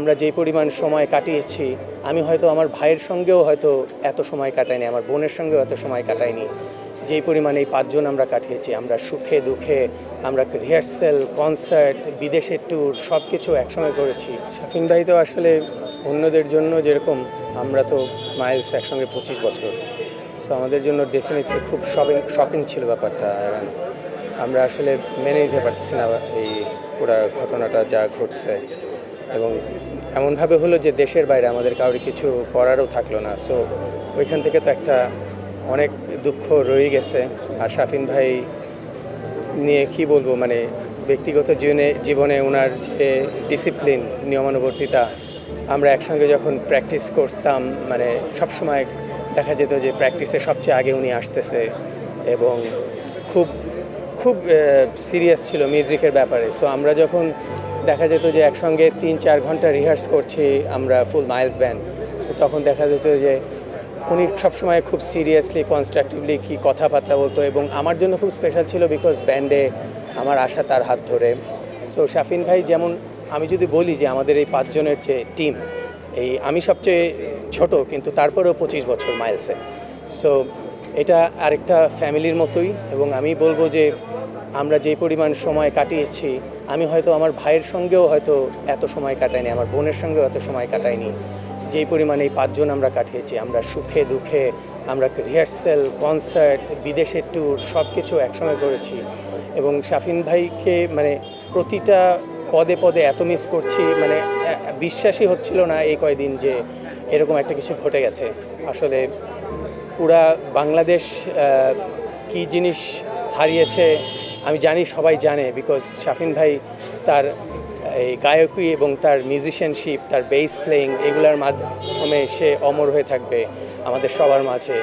আমরা যেই পরিমাণ সময় কাটিয়েছি, আমি হয়তো আমার ভাইয়ের সঙ্গেও হয়তো এত সময় কাটাইনি, আমার বোনের সঙ্গেও এত সময় কাটাইনি। যেই পরিমাণ এই পাঁচজন আমরা কাটিয়েছি, আমরা সুখে দুঃখে, আমরা রিহার্সেল কনসার্ট বিদেশের ট্যুর সব কিছু একসঙ্গে করেছি। শাফিন ভাই তো আসলে অন্যদের জন্য যেরকম, আমরা তো মাইলস একসঙ্গে পঁচিশ বছর। সো আমাদের জন্য ডেফিনেটলি খুব শপিং শপিং ছিল ব্যাপারটা আমরা আসলে মেনে নিতে পারতেছি না এই পুরো ঘটনাটা যা ঘটছে। এবং এমনভাবে হলো যে দেশের বাইরে আমাদের কারোর কিছু করারও থাকল না। সো ওইখান থেকে তো একটা অনেক দুঃখ রয়ে গেছে। আর শাফিন ভাই নিয়ে কি বলব মানে ব্যক্তিগত জীবনে জীবনে ওনার যে ডিসিপ্লিন নিয়মানুবর্তিতা, আমরা একসঙ্গে যখন প্র্যাকটিস করতাম মানে সবসময় দেখা যেত যে প্র্যাকটিসে সবচেয়ে আগে উনি আসতেছে এবং খুব খুব সিরিয়াস ছিল মিউজিকের ব্যাপারে। সো আমরা যখন দেখা যেত যে একসঙ্গে তিন, চার ঘণ্টা রিহার্স করছি আমরা ফুল মাইলস ব্যান্ড সো তখন দেখা যেত যে উনি সবসময় খুব সিরিয়াসলি কনস্ট্রাকটিভলি কি কথাবার্তা বলতো এবং আমার জন্য খুব স্পেশাল ছিল বিকজ ব্যান্ডে আমার আশা তার হাত ধরে। সো শাফিন ভাই যেমন, আমি যদি বলি যে আমাদের এই পাঁচজনের যে টিম এই আমি সবচেয়ে ছোট, কিন্তু তারপরেও পঁচিশ বছর মাইলসে সো এটা আরেকটা ফ্যামিলির মতোই এবং আমি বলব যে আমরা যেই পরিমাণ সময় কাটিয়েছি, আমি হয়তো আমার ভাইয়ের সঙ্গেও হয়তো এত সময় কাটাইনি, আমার বোনের সঙ্গেও এত সময় কাটাইনি। যেই পরিমাণ এই পাঁচজন আমরা কাটিয়েছি, আমরা সুখে দুঃখে, আমরা রিহার্সেল কনসার্ট বিদেশের ট্যুর সব কিছু একসঙ্গে করেছি। এবং শাফিন ভাইকে মানে প্রতিটা পদে পদে এত মিস করছি মানে বিশ্বাসই হচ্ছিল না এই কয়দিন যে এরকম একটা কিছু ঘটে গেছে। আসলে পুরা বাংলাদেশ কি জিনিস হারিয়েছে আমি জানি সবাই জানে বিকজ শাফিন ভাই তার এই গায়কী এবং তার মিউজিশিয়ানশিপ তার বেস প্লেয়িং এগুলোর মাধ্যমে সে অমর হয়ে থাকবে আমাদের সবার মাঝে।